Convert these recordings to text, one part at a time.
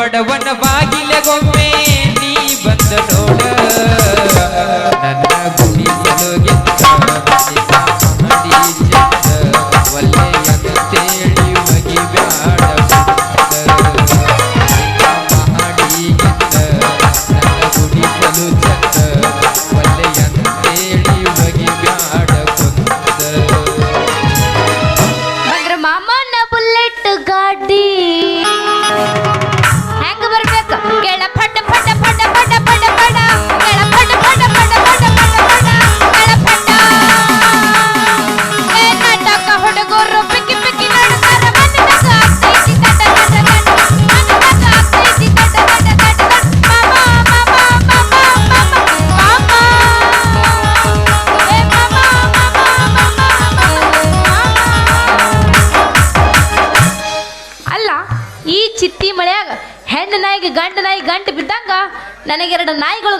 ಬಡವನ ಬಾಗಿಲಗೊಮ್ಮೆ ನೀ ಬಂದ ನೋಡ. ನನ್ನ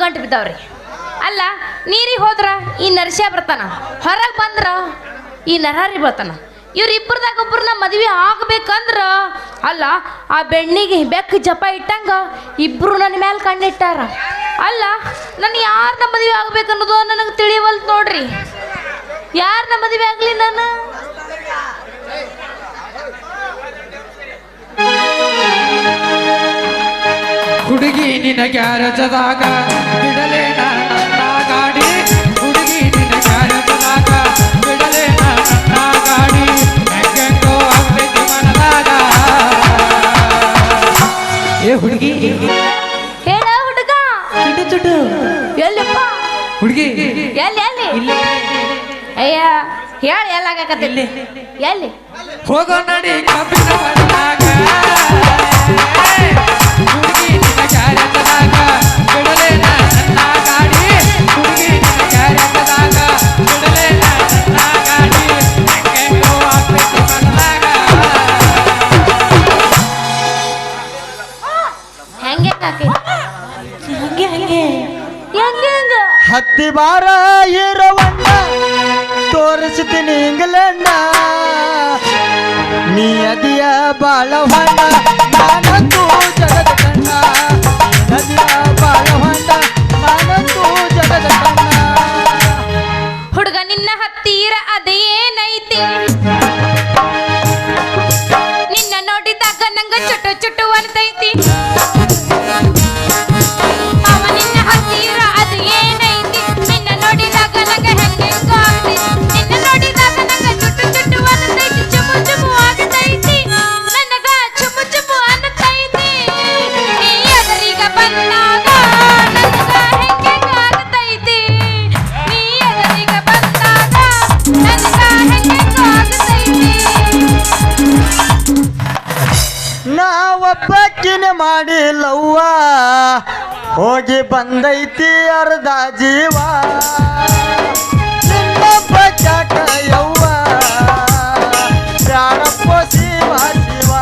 ಗಂಟು ಬಿದ್ದಾವ್ರಿ. ಅಲ್ಲ, ನೀರಿಗೆ ಹೋದ್ರ ಈ ನರಸ್ಯ ಬರ್ತಾನ. ಹೊರಗೆ ಬಂದ್ರ ಈ ನರಹರಿ ಬರ್ತಾನ. ಇವ್ರಿಬ್ಬರದಾಗ ಒಬ್ಬರನ್ನ ಮದುವೆ ಆಗ್ಬೇಕಂದ್ರ, ಅಲ್ಲ, ಆ ಬೆಣ್ಣಿಗೆ ಬೆಕ್ಕ ಜಪ ಇಟ್ಟಂಗ ಇಬ್ರು ನನ್ನ ಮೇಲೆ ಕಣ್ಣಿಟ್ಟಾರ. ಅಲ್ಲ, ನಾನು ಯಾರನ್ನ ಮದುವೆ ಆಗ್ಬೇಕನ್ನೋದು ನನಗೆ ತಿಳಿವಲ್ತು ನೋಡ್ರಿ. ಯಾರನ್ನ ಮದುವೆ ಆಗ್ಲಿ ನಾನು? ಹುಡುಗಿ ನಿನ ಗ್ಯಾರಜದಾಗ ಬಿಡಲೇ ನನ್ನ ಗಾಡಿ ಹುಡುಗಿ ನಿನ ಗ್ಯಾರಜದಾಗ ಬಿಡಲೇ ನನ್ನ ಗಾಡಿ ಹೆಂಗೆಂಗೋ ಆಗ್ತೈತಿ ಮನದಾಗ. ಏ ಹುಡುಗಿ. ಹೇಳ ಹುಡುಗ. ಚುಟು ಚುಟು ಎಲ್ಲಿಪ್ಪ? ಹುಡುಗಿ. ಎಲ್ಲಿ ಎಲ್ಲಿ? ಅಯ್ಯ ಹೇಳಿ ಎಲ್ಲಾಗಕತ್ತಿಲ್ಲ ಎಲ್ಲಿ? ಹೋಗೋ ನಡಿ ಕಬ್ಬಿನ ಮರದಾಗ ಹತ್ತಿ ಬಾರ ಇರವಣ್ಣ ತೋರಿಸ್ತೀನಿ ಇಂಗ್ಲೆಂಡ ನೀ ಅದಿಯ ಬಾಳವಣ್ಣ ನಾನಂತೂ ಜಗದ ಕಣ್ಣ. ನಾವೊಬ್ಬಕ್ಕಿನ ಲವ್ವಾ? ಹೋಗಿ ಬಂದೈತಿ ಅರ್ಧ ಜೀವ? ಯವ್ವ? ಬ್ಯಾಡಪ್ಪ ಶಿವ ಶಿವ?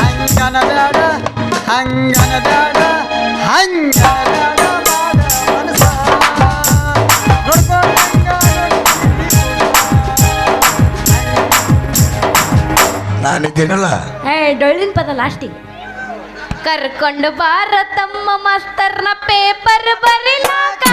ಹಂಗನ ಬ್ಯಾಡ ಹಂಗನ ಬ್ಯಾಡ ಹಂಗನ ಮಾಡ ನಾನಿದ್ದೀನಲ್ಲ? ಏ ಡೊಳ್ಳಿನ ಪದ ಲಾಸ್ಟಿಗೆ. ಕರ್ಕೊಂಡು ಬಾರ ತಮ್ಮ ಮಾಸ್ತರ್ನ ಪೇಪರ್ ಬರಿಲಾಕ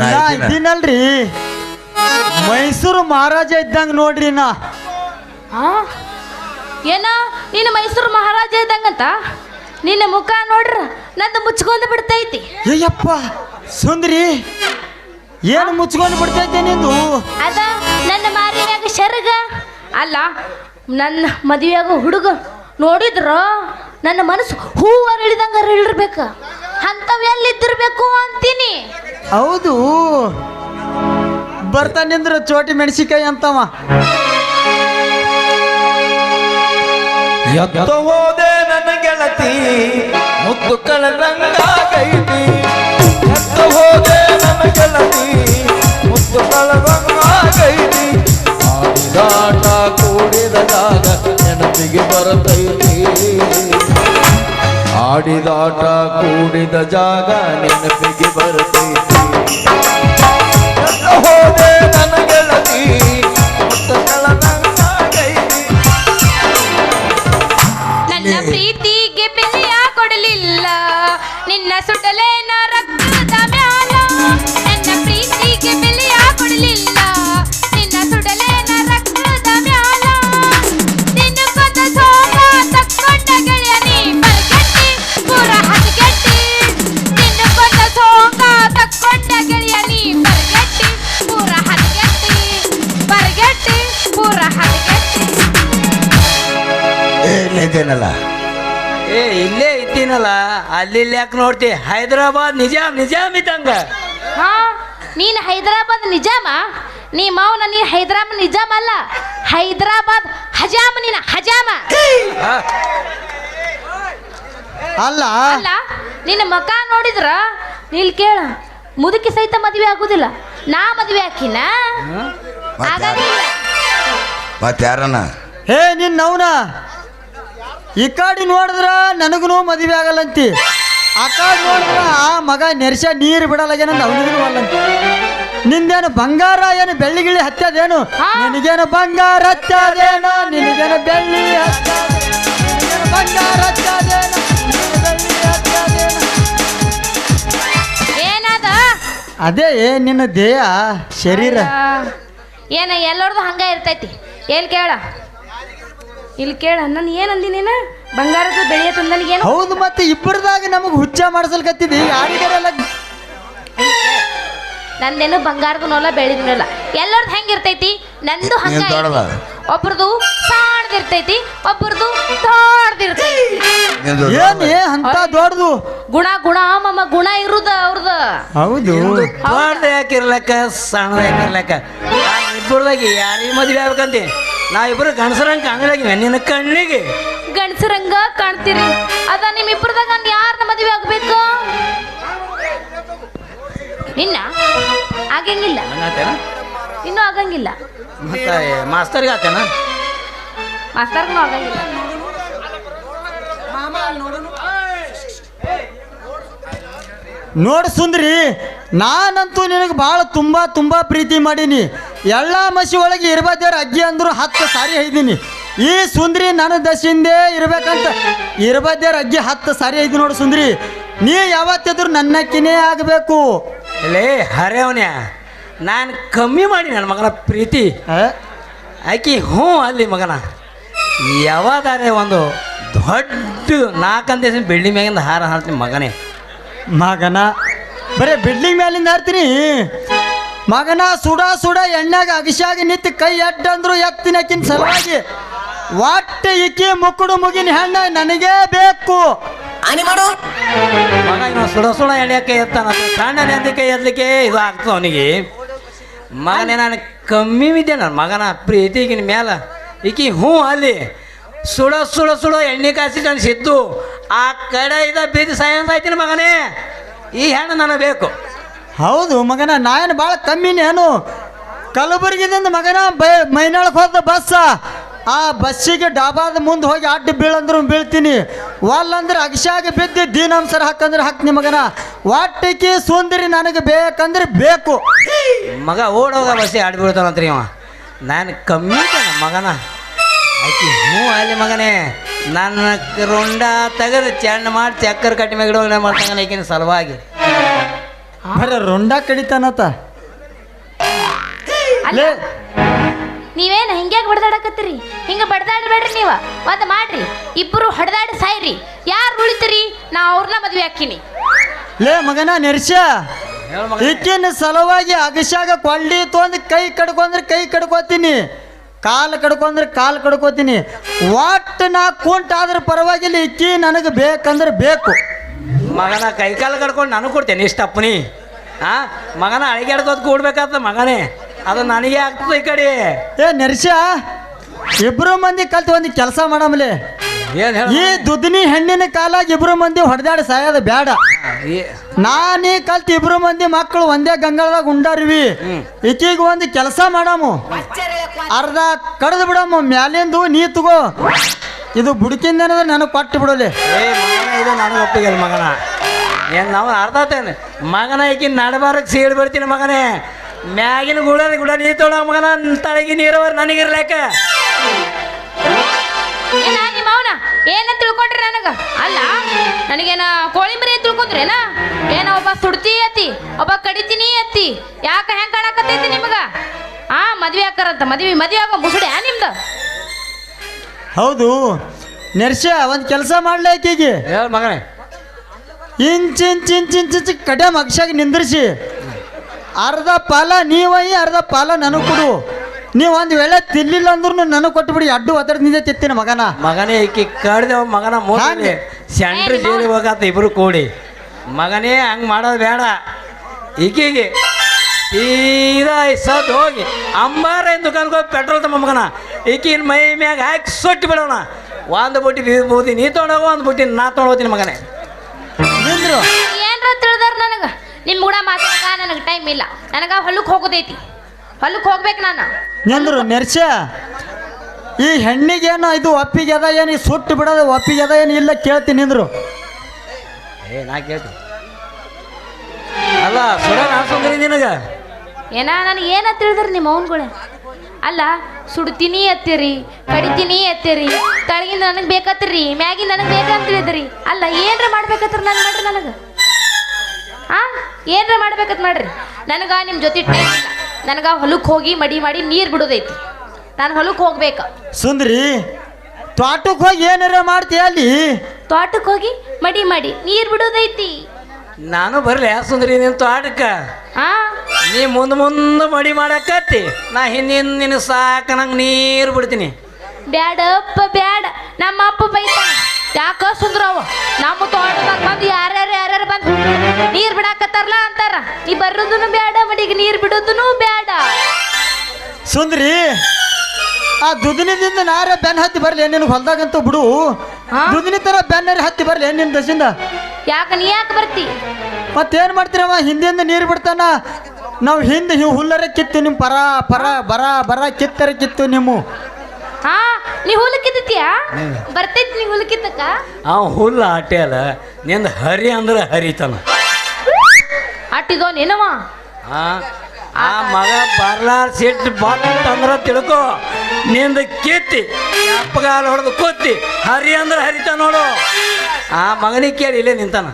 ನಾ ಇದ್ದೀನಲ್ರಿ. ಮೈಸೂರು ಮಹಾರಾಜ ಇದ್ದಂಗ ನೋಡ್ರಿ ನಾ. ಆ? ಏನ? ನೀನು ಮೈಸೂರು ಮಹಾರಾಜ ಇದ್ದಂಗಂತ? ನಿನ್ನ ಮುಖ ನೋಡ್ರ ನಂದು ಮುಚ್ಕೊಂಡು ಬಿಡ್ತೈತಿ. ಅಯ್ಯಪ್ಪ ಸುಂದ್ರಿ. ಏನು ಮುಚ್ಕೊಂಡು ಬಿಡ್ತೈತೆ ನಿಂದು? ಅದ ನನ್ನ ಮಾರಿಯಾಗ ಶರ್ಗ. ಅಲ್ಲ ನನ್ನ ಮದುವೆಯಾಗ ಹುಡುಗ ನೋಡಿದ್ರ? ನನ್ನ ಮನಸ್ಸು ಹೂ ಅರಳಿದಂಗ ಅರಳಿರ್ಬೇಕ ಅಂಥವ್ ಎಲ್ಲಿದ್ದಿರ್ಬೇಕು ಅಂತೀನಿ. ಹೌದು. ಬರ್ತಾನಿಂದ್ರ ಚೋಟಿ ಮೆಣಸಿಕಾಯಿ ಅಂತವ. ಎತ್ತ ಹೋದೆ ನನ್ನ ಗೆಳತಿ, ಮುದ್ದು ಕಳೆದಂಗಾಗೈತಿ ಎತ್ತ ಹೋದೆ ನನ್ನ ಗೆಳತಿ, ಮುದ್ದು ಕಳೆದಂಗಾಗೈತಿ ಆಡಿದಾಟ ಕೂಡಿದ ಜಾಗ ನೆನಪಿಗೆ ಬರತೈತಿ. ಆಡಿದಾಟ ಕೂಡಿದ ಜಾಗ ನೆನಪಿಗೆ ಬರತೈತಿ. ನನ್ನ ಪ್ರೀತಿಗೆ ಬೆಲೆಯ ಕೊಡಲಿಲ್ಲ ನಿನ್ನ ಸುಡಲೇನ ರಕ್ತದ ಏನಿದ್ದೇನಲ್ಲ ಏ ಇಲ್ಲೇ ಇದ್ದೀನಲ್ಲ. ಅಲ್ಲಿ ಯಾಕೆ ನೋಡ್ತಿ? ಹೈದರಾಬಾದ್ ನಿಜಾಮ್ ನಿಜಾಮ್ ಇದ್ದಂಗ. ಹಾ ನೀನು ಹೈದರಾಬಾದ್ ನಿಜಾಮ? ನೀ ಮಾವನ ನೀ ಹೈದರಾಬಾದ್ ನಿಜಾಮ್ ಅಲ್ಲ. ಹೈದರಾಬಾದ್ ಹಜಾಮ ನೀನ ಹಜಾಮ. ಅಲ್ಲ. ಅಲ್ಲ ನಿನ್ನ ಮಕ ನೋಡಿದ್ರ? ನೀಲ್ ಕೇಳ ಮುದುಕಿ ಸಹಿತ ಮದುವೆ ಆಗುದಿಲ್ಲ. ನಾ ಮದುವೆ ಹಾಕಿನ ಆಗಂಗಿಲ್ಲ ಮತ್ತೆ ಯಾರನ್ನ? ಹೇ ನಿನ್ನ ನವ್ನ ಈ ಕಾಡಿ ನೋಡಿದ್ರ ನನಗೂ ಮದುವೆ ಆಗಲ್ಲಂತಿ. ಆ ಕಾಡು ನೋಡಿದ್ರ ಆ ಮಗ ನೆರ್ಸ ನೀರು ಬಿಡಲಾಗೇನ ಅವನಿಗೂ ಅಲ್ಲಂತಿ ನಿಂದೇನು ಬಂಗಾರ ಏನು ಬೆಳ್ಳಿ ಗಿಳಿ ಹತ್ತದೇನು. ನಿನಗೇನು ಬಂಗಾರ ಹತ್ತದೇನು ನಿನಗೇನು ಬೆಳ್ಳಿ ಬಂಗಾರ ಹತ್ತದೇನು? ಏನದ? ಅದೇ ನಿನ್ನ ದೇಹ ಶರೀರ. ಏನ ಎಲ್ಲರದು ಹಂಗ ಇರ್ತೈತಿ? ಏನ್ ಕೇಳ? ಇಲ್ಲಿ ಕೇಳ ನಾನು ಏನಂದಿ ನೀನು? ಬಂಗಾರದ ಬೆಳೆಯ ತಂದನಿಗೇನು ಹೌದು ಮತ್ತೆ ಇಬ್ಬರದಾಗ ನಮಗೆ ಹುಚ್ಚ ಮಾಡಿಸಲ್ಕತ್ತಿದಿ? ಯಾರಿಗಾರಲ್ಲ ನಂದೇನು ಬಂಗಾರದ ನೋಲ ಬೆಳೆದಿನಲ್ಲ ಎಲ್ಲರದು ಹೆಂಗಿರ್ತೈತಿ ನಂದು ಹಂಗ ನೀನ್ ದೊಡ್ಡದ? ಐತಿ. ಒಬ್ರದು ಸಾಣದಿರ್ತೈತಿ ಒಬ್ರದು ದೊಡ್ಡದಿರ್ತೈತಿ ನಿಂದು ಏನೇ ಅಂತ ದೊಡ್ಡದು? ಗುಣ ಗುಣ ಮಮ್ಮ ಗುಣ ಇರುದ ಅವ್ರದ. ಹೌದು. ದೊಡ್ಡ ಯಾಕಿರ್ಲಕ್ಕ ಸಣ್ಣದ ಯಾಕಿರ್ಲಕ್ಕ? ಇಬ್ಬರದಾಗ ಯಾರಿಗೆ ಮದುವೆ ಆಗ್ಬೇಕಂತಿ? ನಾವಿಬ್ರು ಗಣಸರಂಗ ಕಾಣಲಾಗಿವೆ ನಿನ್ನ ಕಣ್ಣಿಗೆ. ಗಣಸರಂಗ ಕಾಣ್ತೀರಿ. ಅದ ನಿಮ್ ಇಬ್ಬರದಾಗ ನಾನು ಯಾರನ್ನ ಮದುವೆ ಆಗ್ಬೇಕು? ನಿನ್ನ? ಆಗಂಗಿಲ್ಲ ಹಂಗಾತೇನ? ಇನ್ನೂ ಆಗಂಗಿಲ್ಲ. ಮತ್ತೆ ಮಾಸ್ತರ್ಗೆ ಆತೇನ? ಮಾಸ್ತರ್ಗೂ ಆಗಂಗಿಲ್ಲ. ನೋಡ್ ಸುಂದ್ರಿ ನಾನಂತೂ ನಿನಗೆ ಭಾಳ ತುಂಬಾ ತುಂಬ ಪ್ರೀತಿ ಮಾಡೀನಿ. ಎಲ್ಲ ಮಸಿ ಒಳಗೆ ಇರ್ಬದ್ದೇವ್ರ ಅಜ್ಜಿ ಅಂದ್ರು ಹತ್ತು ಸಾರಿ ಐದೀನಿ. ಈ ಸುಂದ್ರಿ ನನ್ನ ದಶಿಂದೇ ಇರ್ಬೇಕಂತ ಇರ್ಬದ್ದೇವ್ರ ಅಜ್ಜಿ ಹತ್ತು ಸಾರಿ ಐದು ನೋಡು ಸುಂದ್ರಿ. ನೀ ಯಾವತ್ತಿದ್ರು ನನ್ನಕ್ಕಿನೇ ಆಗಬೇಕು. ಲೇ ಹರೇವನ್ಯ ನಾನು ಕಮ್ಮಿ ಮಾಡಿ ನನ್ನ ಮಗನ ಪ್ರೀತಿ. ಆಕಿ ಹ್ಞೂ ಅಲ್ಲಿ ಮಗನ. ಯಾವಾದಾರೆ ಒಂದು ದೊಡ್ಡ ನಾಲ್ಕಂತ ಬೆಳ್ಳಿ ಮ್ಯಾಗಿಂದ ಹಾರ ಹಾರ್ತೀನಿ ಮಗನೇ. ಮಗನ ಬರೇ ಬಿಲ್ಡಿಂಗ್ ಮೇಲಿಂದ ಹಾರ್ತೀನಿ ಮಗನ ಸುಡ ಸುಡ ಎಣ್ಣೆಗ ಅಗಿಶಾಗಿ ನಿಂತು ಕೈ ಎಡ್ಡಂದ್ರು ಎತ್ತಿನ ಎತ್ತಿನಕ್ಕಿನ ಸಲುವಾಗಿ ಒಟ್ಟು ಇಕ್ಕಿ ಮುಕ್ಕುಡು ಮುಗಿನ ಹೆಣ್ಣ ನನಗೇ ಬೇಕು. ಮಾಡು. ಮಗ ಇವ ಸುಡ ಸುಡ ಎಳೆಯಕ್ಕೆ ಎತ್ತಾನ ಸಣ್ಣ ನೆಂದಕ್ಕೆ ಎದ್ಲಿಕ್ಕೆ ಇದು ಆಗ್ತದೆ ಅವನಿಗೆ. ಮಗನೇ ನಾನು ಕಮ್ಮಿ ಇದ್ದೆ ನನ್ನ ಮಗನ ಪ್ರೀತಿಗಿನ ಮೇಲೆ ಈಕಿ ಹ್ಞೂ ಅಲ್ಲಿ ಸುಡ ಸುಡ ಸುಡ ಎಣ್ಣೆ ಕಾಸಿ ಸಿದ್ದು. ಆ ಕಡೆ ಇದ ಬೀದಿ ಸಾಯಂತ ಆಯ್ತೀನಿ ಮಗನೇ? ಈ ಹೆಣ್ಣು ನನಗೆ ಬೇಕು. ಹೌದು ಮಗನ ನಾಯನ್ ಭಾಳ ಕಮ್ಮಿನೇನು ಕಲಬುರಗಿದಿಂದ ಮಗನ ಬೈ ಮೈನಾಳಕ್ಕೆ ಹೋದ ಬಸ್ಸ ಆ ಬಸ್ಸಿಗೆ ಡಾಬಾದ ಮುಂದೆ ಹೋಗಿ ಅಡ್ಡ ಬೀಳಂದ್ರು ಬೀಳ್ತೀನಿ. ವಲ್ಲಂದ್ರೆ ಅಗಶಾಗಿ ಬಿದ್ದು ದೀನಂಸರ ಹಾಕಂದ್ರೆ ಹಾಕ್ತೀನಿ ಮಗನ. ಒಟ್ಟಿಗೆ ಸುಂದರಿ ನನಗೆ ಬೇಕಂದ್ರೆ ಬೇಕು. ಮಗ ಓಡೋಗ ಬಸ್ಸಿ ಆಡ್ಬಿಡ್ತಾನಂತ್ರಿ ಅವ ನಾನು ಕಮ್ಮಿ ಮಗನ. ಆಯ್ತು ಹ್ಞೂ ಅಲ್ಲಿ ಮಗನೇ. ನನ್ನ ರೊಂಡ ತೆಗೆದು ಚೆಂಡ ಮಾಡಿ ಚಕ್ಕರ್ ಕಟ್ಟಿ ಮ್ಯಾಗ ಇಡೋಣ ಮಾಡ್ತಾನೆ ಈಗಿನ ಸಲುವಾಗಿ? ಬರ ರುಂಡ ಕಡಿತಾನತ. ಲೇ. ನೀವೇನು ಹಿಂಗ್ಯಾಕೆ ಬಡ್ದಾಡಕತ್ತೀರಿ? ಹಿಂಗ ಬಡ್ದಾಡ್ಬೇಡ್ರಿ ನೀವ. ಒಂದ್ ಮಾಡ್ರಿ. ಇಬ್ಬರು ಹೊಡೆದಾಡಿ ಸಾಯ್ರಿ. ಯಾರು ಉಳಿತೀರಿ ನಾ ಅವ್ರನ್ನ ಮದ್ವೆ ಹಾಕಿನಿ ಲೇ ಮಗನ ನೆರ್ಸ ಈಕಿನ ಸಲುವಾಗಿ ಅಗಶಾಗ ಕೊಳ್ಳಿ ತೊಂದು ಕೈ ಕಡ್ಕೊಂಡ್ರೆ ಕೈ ಕಡ್ಕೋತೀನಿ. ಕಾಲು ಕಡ್ಕೊಂಡ್ರೆ ಕಾಲು ಕಡ್ಕೋತೀನಿ. ಒಟ್ಟು ನಾ ಕುಂಟಾದ್ರೆ ಪರವಾಗಿಲ್ಲ ಇಕ್ಕಿ ನನಗೆ ಬೇಕಂದ್ರೆ ಬೇಕು. ಮಗನ ಕೈಕಾಲು ಕಡ್ಕೊಂಡು ನಾನು ಕೊಡ್ತೇನೆ ಇಷ್ಟಪ್ಪನಿ ಆ ಮಗನ ಅಳಿಗಾಡ್ಕೋದ್ ಕೂಡ್ಬೇಕಾಗ್ತದೆ ಮಗನೇ. ಅದು ನನಗೆ ಆಗ್ತದೆ ಈ ಕಡೆ. ಏ ನರ್ಸ ಇಬ್ಬರು ಮಂದಿ ಕಲ್ತು ಒಂದು ಕೆಲಸ ಮಾಡಮಲೆ. ಏನ್ ಹೇಳ ಈ ದುದ್ನಿ ಹೆಣ್ಣಿನ ಕಾಲಾಗ ಇಬ್ರು ಮಂದಿ ಹೊಡೆದಾಡಿ ಸಾಯೋದು ಬೇಡ ನಾನೀ ಕಲ್ತ್ ಇಬ್ರು ಮಂದಿ ಮಕ್ಕಳು ಒಂದೇ ಗಂಗಳದಾಗ ಉಂಡಾರಿವಿ. ಈಕೀಗ ಒಂದು ಕೆಲಸ ಮಾಡಾಮು. ಅರ್ಧ ಕಡ್ದು ಬಿಡಮ್ಮ ಮ್ಯಾಲಿಂದು ನೀ ತಗೋ. ಇದು ಬುಡಕಿಂದ ನನಗೆ ಕೊಟ್ಟು ಬಿಡಲಿ. ಇದು ನನಗೆ ಒಪ್ಪಿಗೆ ಮಗನ. ಏನ್ ನಾವು ಅರ್ಧ ಆತೇನೆ? ಮಗನ ಈಕಿ ನಡಬಾರಕ್ಕೆ ಸೀಳ್ ಬಿಡ್ತೀನಿ ಮಗನೇ. ಮ್ಯಾಗಿನ ಗುಡ ಗುಡ ನೀ ತೊಳ ಮಗನ ತಳಗಿ ನೀರವರ್ ನನಗಿರ್ಲಾಕ. ಏನ ತಿಳ್ಕೊಂಡ್ರಿ ನನಗ? ಅಲ್ಲ ನನಗೇನ ಕೋಳಿ ಮರಿ ತಿಳ್ಕೊಂಡ್ರೇನ? ಏನ ಒಬ್ಬ ಸುಡ್ತಿ ಅತ್ತಿ ಒಬ್ಬ ಕಡಿತೀನಿ ಅತ್ತಿ ಯಾಕ ಹೆಂಗ್ ಕಾಣಕತ್ತೈತಿ ನಿಮಗ? ಆ ಮದ್ವೆ ಆಕಾರಂತ ಮದ್ವೆ ಮದ್ವೆ ಆಗೋ ಮುಸುಡೆ ನಿಮ್ದು? ಹೌದು ನೆರ್ಶ ಒಂದು ಕೆಲಸ ಮಾಡ್ಲಿ ಹೇಳ್ ಹೇಳ ಮಗನೇ. Inch inch inch inch inch ಕಡೆ ಮಗ್ಸಾಗ ನಿಂದ್ರಿಸಿ. ಅರ್ಧ ಪಾಲ ನೀವೈ ಅರ್ಧ ಪಾಲ ನನಗೆ ಕೊಡು. ನೀವು ಒಂದು ವೇಳೆ ತಿನ್ನಲಿಲ್ಲ ಅಂದ್ರೂ ನನಗೆ ಕೊಟ್ಟುಬಿಡಿ ಅಡ್ಡು ಒತ್ತಡ ನಿಂದೆ ತಿತ್ತೀನಿ ಮಗನ. ಮಗನೇ ಈಕಿ ಕಡ್ದೆ ಮಗನ ಮೋಸಿ. ಸೆಂಟ್ರ್ ಜೈಲಿಗೆ ಹೋಗತ್ತ ಇಬ್ರು ಕೂಡಿ. ಮಗನೇ ಹಂಗೆ ಮಾಡೋದು ಬೇಡ. ಈಕಿಗೆ ಸೀದಾ ಸತ್ ಹೋಗಿ ಅಂಬಾರ ದುಕಾನ್ಗೆ ಹೋಗಿ ಪೆಟ್ರೋಲ್ ತಮ್ಮ ಮಗನ. ಈಕಿನ ಮೈ ಮ್ಯಾಗ ಹಾಕಿ ಸೊಟ್ಟಿ ಬಿಡೋಣ. ಒಂದು ಬುಟ್ಟಿ ಬೂದಿ ನೀ ತೊಗೊಂಡೋಗ ಒಂದು ಬುಟ್ಟಿ ನಾ ತೊಗೊಂಡೋಗ್ತೀನಿ ಮಗನೇ. ನಿಂದ್ರು. ಏನ್ರ ತಿಳಿದ್ರ ನನಗೆ? ನಿಮ್ಮ ಕೂಡ ಮಾತಾಡಕ ನನಗೆ ಟೈಮ್ ಇಲ್ಲ. ನನಗೆ ಹೊಲಕ್ಕೆ ಹೋಗೋದೈತಿ. ಹೊಲಕ್ಕೆ ಹೋಗ್ಬೇಕು ನಾನು. ನಿಂದ್ರು ಮೆರ್ಚ. ಈ ಹೆಣ್ಣಿಗೇನು ಇದು ಒಪ್ಪಿಗೆ ಅದ ಏನು ಈ ಸುಟ್ಟು ಬಿಡೋದು ಒಪ್ಪಿಗೆ ಅದ ಏನು ಇಲ್ಲ ಕೇಳ್ತೀನಿ ನಿಂದ್ರು. ಏ ನಾ ಕೇಳ್ತೀನಿ ಅಲ್ಲ ನಿನಗ. ಏನ ನನಗೆ ಏನ ತಿಳಿದ್ರಿ ನಿಮ್ಮ ಅವನ್ಗಳೇ? ಅಲ್ಲ ಸುಡ್ತೀನಿ ಎತ್ತೀರಿ ಕಡಿತೀನಿ ಎತ್ತೀರಿ ತಳಗಿಂದ ನನಗೆ ಬೇಕತ್ತೀರಿ ಮ್ಯಾಗಿಂದ ನನಗೆ ಬೇಕಂತ ತಿಳಿದ್ರಿ. ಅಲ್ಲ ಏನ್ರ ಮಾಡ್ಬೇಕತ್ರ ನಾನು ಮಾಡ್ರಿ ನನಗೆ? ಆ ಏನ್ರ ಮಾಡ್ಬೇಕತ್ ಮಾಡ್ರಿ. ನನಗ ನಿಮ್ಮ ಜೊತೆ ಟೈಮ್ ಇಲ್ಲ. ನನಗ ಹೊಲಕ್ಕೆ ಹೋಗಿ ಮಡಿ ಮಾಡಿ ನೀರು ಬಿಡೋದೈತಿ. ನಾನು ಹೊಲಕ್ಕೆ ಹೋಗ್ಬೇಕು. ಸುಂದ್ರಿ ತೋಟಕ್ಕೆ ಹೋಗಿ ಏನಾರ ಮಾಡ್ತೀಯ ಅಲ್ಲಿ? ತೋಟಕ್ಕೆ ಹೋಗಿ ಮಡಿ ಮಾಡಿ ನೀರು ಬಿಡೋದೈತಿ. ನಾನು ಬರ್ಲಿ ಸುಂದ್ರಿ ನಿನ್ ತೋಟಕ್ಕೆ? ಆ ನೀ ಮುಂದೆ ಮುಂದೆ ಮಡಿ ಮಾಡಕತ್ತಿ. ನಾ ಹಿಂದಿನ ನಿನ್ನ ಸಾಕ ನಂಗೆ ನೀರು ಬಿಡ್ತೀನಿ. ಬ್ಯಾಡಪ್ಪ ಬ್ಯಾಡ. ನಮ್ಮ ಅಪ್ಪ ಬೈತ ಯಾಕ ಸುಂದ್ರವ? ನಮ್ಮ ತೋಟದಾಗ ಬಂದು ಯಾರ್ಯಾರು ನೀರ್ ಬಿಡಾಕತ್ತಾರಲ್ಲ ಅಂತಾರ? ನೀ ಬರೋದನು ಬೇಡ ಮಡಿಗೆ ನೀರ್ ಬಿಡೋದನು ಬೇಡ ಸುಂದ್ರಿ ಆ ದುದಿನದಿಂದ ನಾರ ಬೆನ್ ಹತ್ತಿ ಬರ್ಲಿ ನಿನ್ ಹೊಲ್ದಾಗಂತೂ ಬಿಡು. ಹಾ? ದುದಿನಿ ತರ ಬೆನ್ನರಿ ಹತ್ತಿ ಬರ್ಲಿ ನಿನ್ನ ದಸಿಂದ. ಯಾಕ ನೀ ಯಾಕೆ ಬರ್ತಿ? ಮತ್ತೇನ್ ಮಾಡ್ತೀರವ ಹಿಂದಿಂದ ನೀರು ಬಿಡ್ತಾನ. ನಾವು ಹಿಂದೆ ಹಿಂಗೆ ಹುಲ್ಲರ ಕಿತ್ತು ನಿಮ್ಮ ಪರ ಪರ ಬರ ಬರ ಕಿತ್ತರ ಕಿತ್ತು ನಿಮ್ಮ. ಹಾ ನೀ ಹುಲಕ್ಕಿದ್ದೀಯಾ ಬರ್ತೈತಿ ನೀ ಹುಲಕ್ಕಿದ್ದಕ್ಕ ಅವ ಹುಲ್ಲು ಆಟೆ ಅಲ್ಲ ನಿಂದ ಹರಿ ಅಂದ್ರೆ ಹರಿತನ. ಅಟ್ಟಿದೋ ನೆನವ? ಆ ಆ ಮಗ ಬರ್ಲಾರ್ ಸಿಟ್ಟು ಬಂತಂದ್ರ ತಿಳ್ಕೊ ನಿಂದ ಕೆತ್ತಿ ಅಪ್ಪಗಾಲ ಹೊಡೆದು ಕೊತ್ತಿ ಹರಿ ಅಂದ್ರೆ ಹರಿತ ನೋಡು. ಆ ಮಗನಿಗೆ ಕೇಳಿ ಇಲ್ಲೇ ನಿಂತಾನ.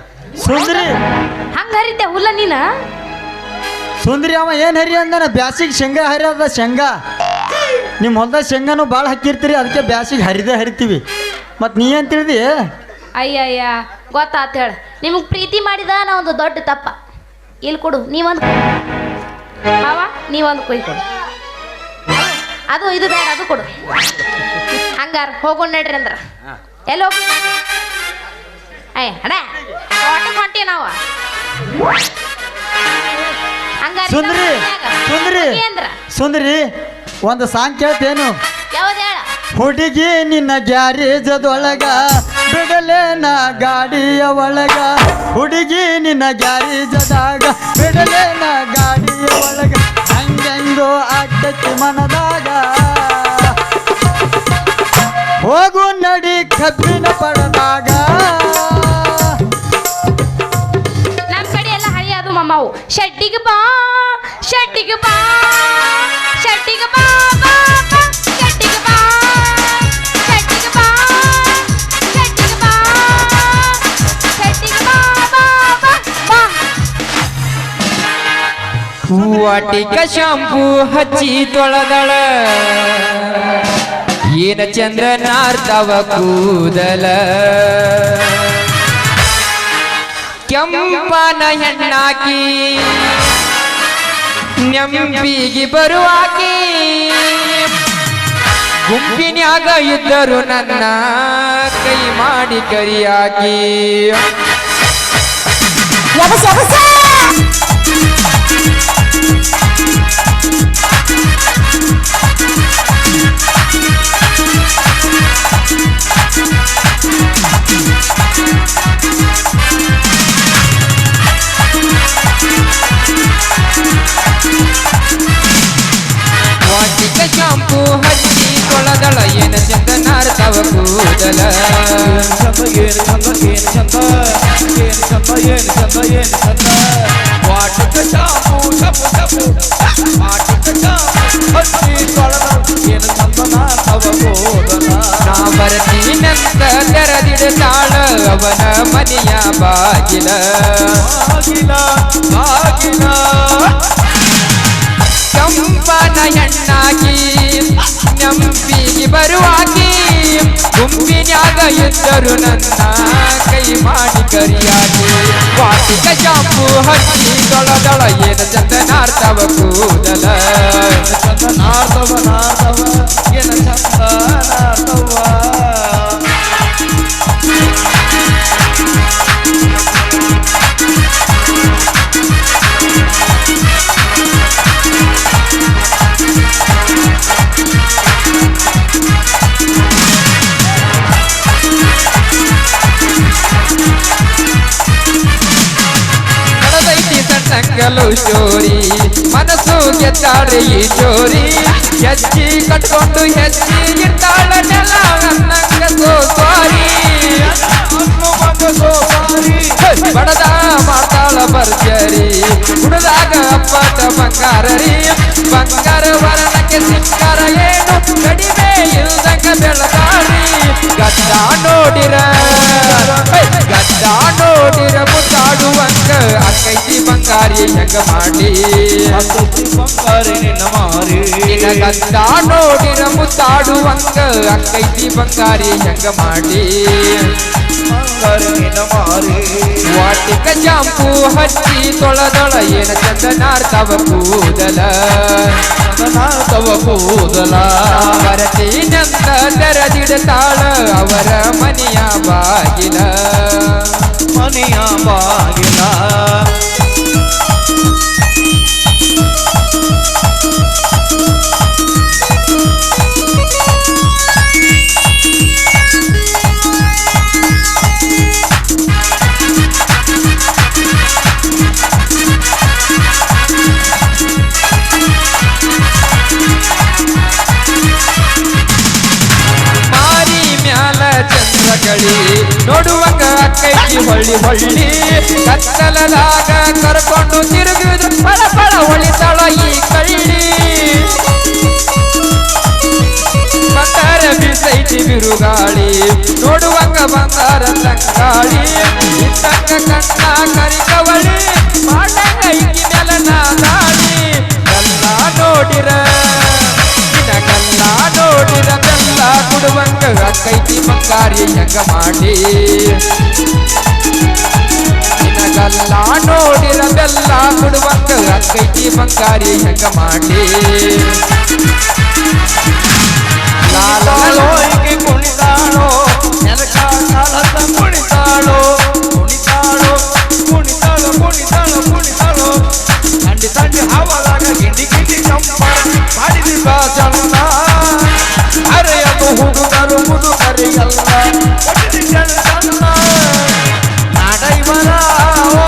ಸುಂದ್ರಿ. ಹಂಗ ಹರಿತೆ ಹುಲ್ಲ ನೀನ? ಸುಂದ್ರಿ ಅವ ಏನು ಹರಿ ಅಂದನ? ಬ್ಯಾಸಿಗೆ ಶೇಂಗಾ ಹರಿಯದ ಶೇಂಗಾ. ನಿಮ್ಮ ಹೊಲ್ದಾಗ ಶೇಂಗಾನು ಭಾಳ ಹಾಕಿರ್ತೀರಿ ಅದಕ್ಕೆ ಬ್ಯಾಸಿಗೆ ಹರಿದೇ ಹರಿತೀವಿ. ಮತ್ತು ನೀ ಏನು ತಿಳಿದಿ? ಅಯ್ಯಯ್ಯ ಗೊತ್ತಾತ್ ಹೇಳ. ನಿಮಗೆ ಪ್ರೀತಿ ಮಾಡಿದ ನಾ ಒಂದು ದೊಡ್ಡ ತಪ್ಪ. ಇಲ್ಲಿ ಕೊಡು ನೀವೊಂದು ಮಾವ ನೀವೊಂದು ಕೊಯ್ ಕೊಡು ಅದು ಇದು ಬೇಡ ಅದು ಕೊಡು. ಹಂಗಾರ ಹೋಗೋಣ ನಡ್ರಿ ಅಂದ್ರ. ಎಲ್ಲಿ ಹೋಗಿ? ಅಯ್ಯ ಅಣ್ಣ ತೋಟಕ್ಕೆ ಹೊಂಟಿ ನಾವು. ಹಂಗಾರ ಸುಂದ್ರಿ. ಸುಂದ್ರಿ ಅಂದ್ರ. ಸುಂದ್ರಿ ಒಂದು ಸಾಂಗ್ ಕೇಳ್ತೇನು ಯಾವ್ದು ಹೇಳ? ಹುಡುಗಿ ನಿನ್ನ ಗ್ಯಾರೇಜದೊಳಗ ಬಿಡಲೇನ ಗಾಡಿಯ ಒಳಗ. ಹುಡುಗಿ ನಿನ್ನ ಗ್ಯಾರೇಜದಾಗ ಬಿಡಲೇನ ಗಾಡಿಯ ಒಳಗ. ಹಂಗೆಂದು ಆಗ್ತೈತಿ ಮನದಾಗ. ಹೋಗು ನಡಿ ಕಬ್ಬಿನ ಪಡದಾಗ. ನಮ್ಮ ಕಡೆ ಎಲ್ಲ ಹಳಿ ಅದು ಮಮ್ಮವು ಶೆಟ್ಟಿಗೆ ಬಾ ಶೆಟ್ಟಿಗೆ ಬಾ. ಹೂವಾಟಿಕ ಶಾಂಪೂ ಹಚ್ಚಿ ತೊಳೆದಳ. ಏನ ಚಂದ್ರನಾರ್ತವ ಕೂದಲ. ಕೆಂಪನ ಹೆಣ್ಣಾಕಿ, ನೆಂಪಿಗೆ ಬರುವಾಕಿ. ಗುಂಪಿನ್ಯಾಗ ಇದ್ದರು ನನ್ನ ಕೈ ಮಾಡಿ ಕರಿಯಾಕಿ. ಶಾಂಪು ಹಚ್ಚಿ ಕೊಳದಳ ಏನ ಚಂದ ನಾರ್ತವ ಕೂದಲ ಚಂದ ಏನು ಚಂದ ಏನು ಚಂದ ಏನು ಚಂದ ಏನು ಚಂದ ಏನು ಚಂದ ವಾಟಕ ಶಾಂಪು ಬರ್ತೀನಂತ ತೆರೆದಿಡ್ತಾಳ ಅವನ ಮನೆಯ ಬಾಗಿಲ ಬಾಗಿಲ ಆಗಿನ ಕಂಪನ ಹೆಣ್ಣಾಗಿ ನಂಬಿಗೆ ಬರುವಾಗಿ ಗುಂಪಿನ್ಯಾಗ ಇದ್ದರು ನನ್ನ ಕೈ ಮಾಡಿ ಕರಿಯಾಗಿ. ವಾಟಿಕ ಶಾಂಪು ಹಚ್ಚಿ ತೊಳದಳ ಏನ ಚಂದನಾರ್ತವ ಕೂದಲ? ಚಂದ ನಾರ್ದವ ನಾರ್ದವ, ಏನು ಸಣ್ಣಂಗಲು ಚೋರಿ ಮನಸ್ಸು ಗೆದ್ದಾಳೆ ಈ ಚೋರಿ ಹೆಜ್ಜಿ ಕಟ್ಕೊಂಡು ಹೆಜ್ಜಿ ಇರ್ತಾಳ ನೆಲ ಅನ್ನಂಗ ಸೋರಿ ಹಣ್ಣು ಮಗ ಸೋಪಾರಿ ಬಡದ ಮಾಡ್ತಾಳ ಭರ್ಜರಿ ಹುಡುದಾಗ ಅಪ್ಪಟ ಬಂಗಾರ ರೀ ಬಂಗಾರ ವರ್ಣಕ್ಕೆ ಸಿಂಗಾರ ಏನು ಕಡಿಮೆ ಇಲ್ದಂಗ ಬೆಳಗಾರಿ ಗಡ್ಡ ನೋಡಿರ ಹೇ, ಗಡ್ಡ ನೋಡಿರ ಮುದ್ದಾಡುವಂಗ ಅಕ್ಕೈತಿ ಬಂಗಾರಿ ಹೆಂಗ ಮಾಡಿ ಬಂಗಾರಿ ನಿನ್ನ ಮಾರಿ ನಿನಗಂತ ಗಡ್ಡ ನೋಡಿರ ಮುದ್ದಾಡುವಂಗ ಅಕ್ಕೈತಿ ಬಂಗಾರಿ ಹೆಂಗ ಮಾಡಿ ಬಂಗಾರಿ ನಿನ್ನ ಮಾರಿ ವಾಟಿಕ ಜಾಂಪು ಹಚ್ಚಿ ತೊಳದೊಳ ಏನ ಚಂದನಾರ್ತವ ಕೂದಲ ಚಂದನಾರ್ತವ ಕೂದಲ ಬರತೀನಂತ ತೆರೆದಿಡತಾಳ ಅವರ ಮನೆಯ ಬಾಗಿಲ. ಮನೆಯ ಬಾಗಿಲ ಚಂದ್ರಗಳಿ ನೋಡುವಂಗ ಅಕ್ಕೈತಿ ಹೊಳ್ಳಿ ಹೊಳ್ಳಿ ಕತ್ತಲದಾಗ ಕರ್ಕೊಂಡು ತಿರುಗಿದ್ರು ಪಳ ಪಳ ಹೊಳಿತಾಳ ಈ ಕಳ್ಳಿ ಬಂಗಾರ ಬೀಸೈತಿ ಬಿರುಗಾಳಿ ನೋಡುವಂಗ ಬಂಗಾರ ತಂಗಾಳಿ ಇದ್ದಂಗ ಕಣ್ಣ ಕರಿಕವಳಿ ಮಾಡಂಗ ಇಕ್ಕಿ ನೆಲ ನಾದಾಳಿ ಎಲ್ಲ ನೋಡಿರ ನಿನಗೆಲ್ಲ ನೋಡಿರ ಬೆಲ್ಲ ಕುಡುವಂಗ ಅಕ್ಕೈತಿ ಬಂಗಾರಿ ಹೆಂಗ ಮಾಡಿ? ನಿನಗಲ್ಲ ನೋಡಿರ ಬೆಲ್ಲ ಕುಡುವಂಗ ಅಕ್ಕೈತಿ ಬಂಗಾರಿ ಹೆಂಗ ಮಾಡಿ? ಕುಣಿತಾಳೋ ಕುಣಿದಾಳೋ ಕುಣಿತಾಳೋ ನೆಲಕ ತಂಡಿ ತಂಡಿ ಹಾವದಾಗ ಗಿಂಡಿ ಗಿಂಡಿ ಕಂಪರ ಮಾಡಿದಿ ಬಾಚಣ್ಣ ಅರೆಯದು ಹುಡುಗರು ಮುದುಕರಿಗೆಲ್ಲ ಕೊಟ್ಟಿದಿ ಚಂದಣ್ಣ ನಾಡೈವರ ಓ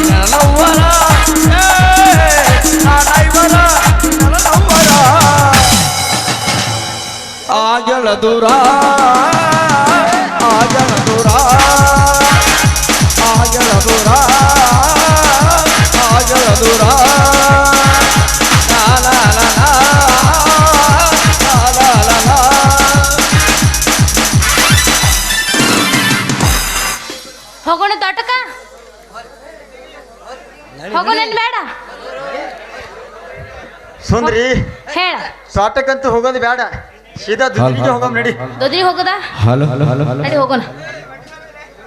ನೆಲವ್ವರ ಏ ನಾಡೈವರ ನೆಲವ್ವರ ಆಜಳ ದೂರ ಆಜಳ ದೂರ ಆಜಳ ದೂರ ಲಾ. ಹೋಗೋಣ ತೋಟಕ? ಹೋಗೋಣ ಬೇಡ? ಸುಂದ್ರಿ ಹೇಳ. ತೋಟಕ್ಕಂತೂ ಹೋಗೋದು ಬೇಡ. ಸೀದಾ ದುಡ್ಡಿಗೆ ಹೋಗೋಣ ನಡಿ. ದೊದ್ರಿ ಹೋಗೋದಾ? Hello hello hello. ನಡಿ ಹೋಗೋಣ.